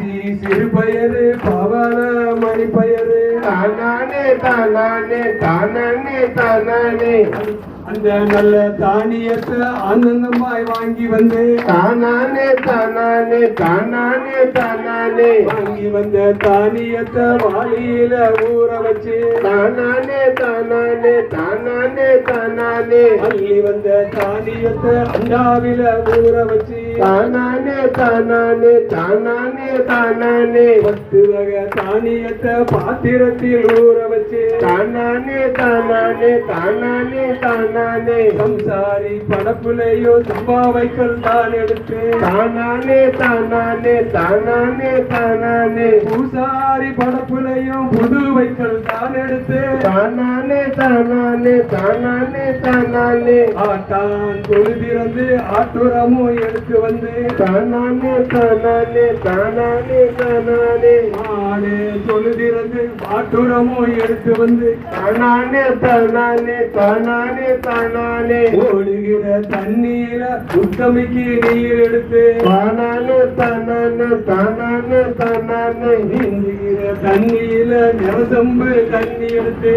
பாசி சிறுபயறு பவள மணிப்பயறு தானானே தானானே தானானே தானானே. அந்த நல்ல தானியத்தை ஆனந்தமாய் வாங்கி வந்து தானானே தானானே தானானே தானானே. வாங்கி வந்த தானியத்தை வாளியில ஊற வச்சு தானானே தானானே தானானே. தானானே. அள்ளி வந்த தானியத்தை அண்டாவில ஊற வச்சு. தானானே தானானே தானானே தானானே. பத்து வகை தானியத்தை பாத்திரத்தில் ஊற வச்சு. தானானே தானானே தானானே தானானே. சம்சாரி படப்புலையோ சம்பாவைகள் தான் எடுத்து. தானானே தானானே தானானே தானானே. பூசாரி படப்புலையும் புதுவைகள் தான் எடுத்து. தானானே தானானே தானானே தானானே ஆட்டான் தொழுதிறந்து ஆட்டுரமும் எடுத்து வந்து தானானே தானானே தானானே தானானே மாடு தொழுதிறந்து ஆட்டுரமும் எடுத்து வந்து தானானே தானானே தானானே தானானே ஓடுகிற தண்ணீர உத்தமிக்கு நீர் எடுத்து தானானே தானானே தானானே தானானே நீந்துகிற தண்ணீர நிறசம்பு தண்ணி எடுத்து